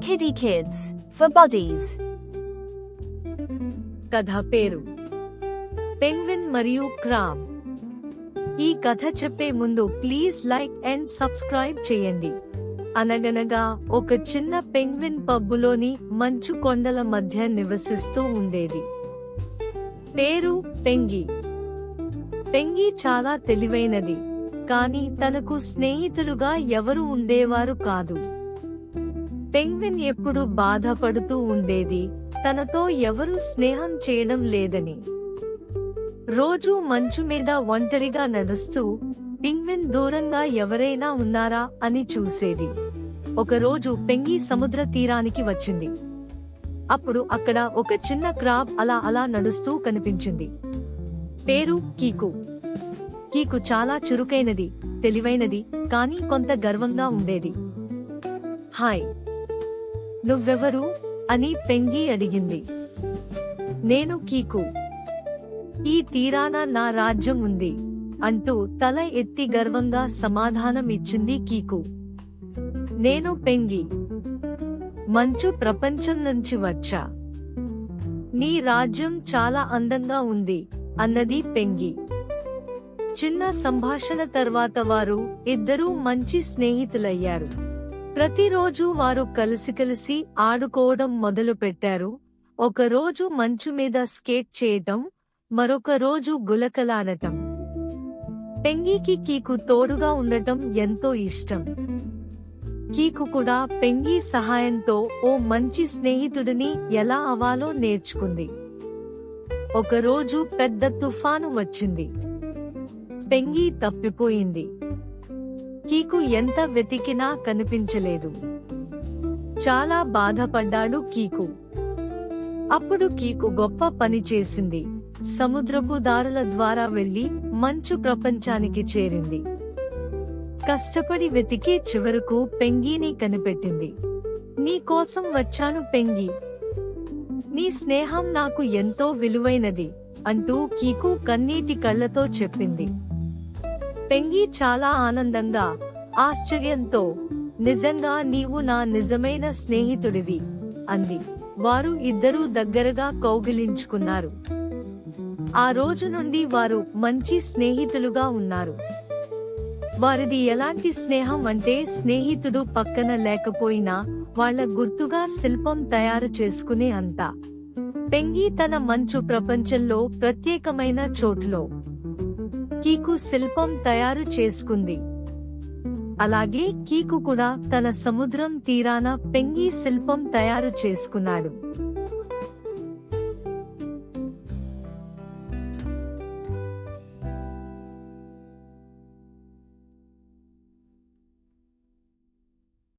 Kiddie kids for Buddies. కథ పేరు. Penguin మరియు క్రామ్ ఈ కథ చెప్పే ముందు ప్లీజ్ లైక్ అండ్ సబ్స్క్రైబ్ చేయండి. అనగనగా ఒక చిన్న పెంగ్విన్ పబ్బులోని మంచు కొండల మధ్య నివసిస్తూ ఉండేది. పేరు పెంగి పెంగి చాలా తెలివైనది కానీ తనకు స్నేహితులుగా ఎవరు ఉండేవారు కాదు. పెంగ్విన్ ఎప్పుడు బాధపడుతూ ఉండేది. తనతో ఎవరు స్నేహం చేయడం లేదని. రోజూ మంచు మీద ఒంటరిగా నడుస్తూ పెంగ్విన్ దూరంగా ఎవరైనా ఉన్నారా అని చూసేది. ఒకరోజు పెంగి సముద్ర తీరానికి వచ్చింది. అప్పుడు అక్కడ ఒక చిన్న క్రాబ్ అలా అలా నడుస్తూ కనిపించింది. పేరు కీకు. కీకు చాలా చురుకైనది తెలివైనది కానీ కొంత గర్వంగా ఉండేది. హాయ్. నువ్వెవరు? అని పెంగి అడిగింది. నేను కీకు. ఈ తీరాన నా రాజ్యం ఉంది అంటూ తల ఎత్తి గర్వంగా సమాధానం ఇచ్చింది కీకు. నేను పెంగి. మంచు ప్రపంచం నుంచి వచ్చా. నీ రాజ్యం చాలా అందంగా ఉంది అన్నది పెంగి. చిన్న సంభాషణ తర్వాత వారు ఇద్దరూ మంచి స్నేహితులయ్యారు. ప్రతిరోజు వారు కలిసికలిసి ఆడుకోవడం మొదలు పెట్టారు. ఒకరోజు మంచు మీద స్కేట్ చేయటం మరొక రోజు గులకలాడటం. పెంగికి కీకు తోడుగా ఉండటం ఎంతో ఇష్టం. కీకు కూడా పెంగి సహాయంతో ఓ మంచి స్నేహితుడిని ఎలా అవ్వాలో నేర్చుకుంది. ఒకరోజు పెద్ద తుఫాను వచ్చింది. పెంగి తప్పిపోయింది. కీకు ఎంత వెతికినా కనిపించలేదు. చాలా బాధపడ్డాడు కీకు అప్పుడు కీకు గొప్ప పని చేసింది. సముద్రపు దారుల ద్వారా వెళ్ళి మంచు ప్రపంచానికి చేరింది. కష్టపడి వెతికి చివరకు పెంగీని కనిపెట్టింది. నీ కోసం వచ్చాను పెంగి. నీ స్నేహం నాకు ఎంతో విలువైనది అంటూ కీకు కన్నీటి కళ్ళతో చెప్పింది. పెంగి చాలా ఆనందంగా ఆశ్చర్యంతో నిజంగా నీవు నా నిజమైన స్నేహితుడివి అంది. వారు ఇద్దరూ దగ్గరగా కౌగిలించుకున్నారు. ఆ రోజు నుండి వారు మంచి స్నేహితులుగా ఉన్నారు. వారిది ఎలాంటి స్నేహం అంటే స్నేహితుడు పక్కన లేకపోయినా వాళ్ళ గుర్తుగా శిల్పం తయారు చేసుకునే అంత. పెంగి తన మంచు ప్రపంచంలో ప్రత్యేకమైన చోటులో కీకు శిల్పం తయారు చేసుకుంది. అలాగే కీకు కూడా తన సముద్రం తీరాన పెంగి శిల్పం తయారు చేసుకున్నాడు.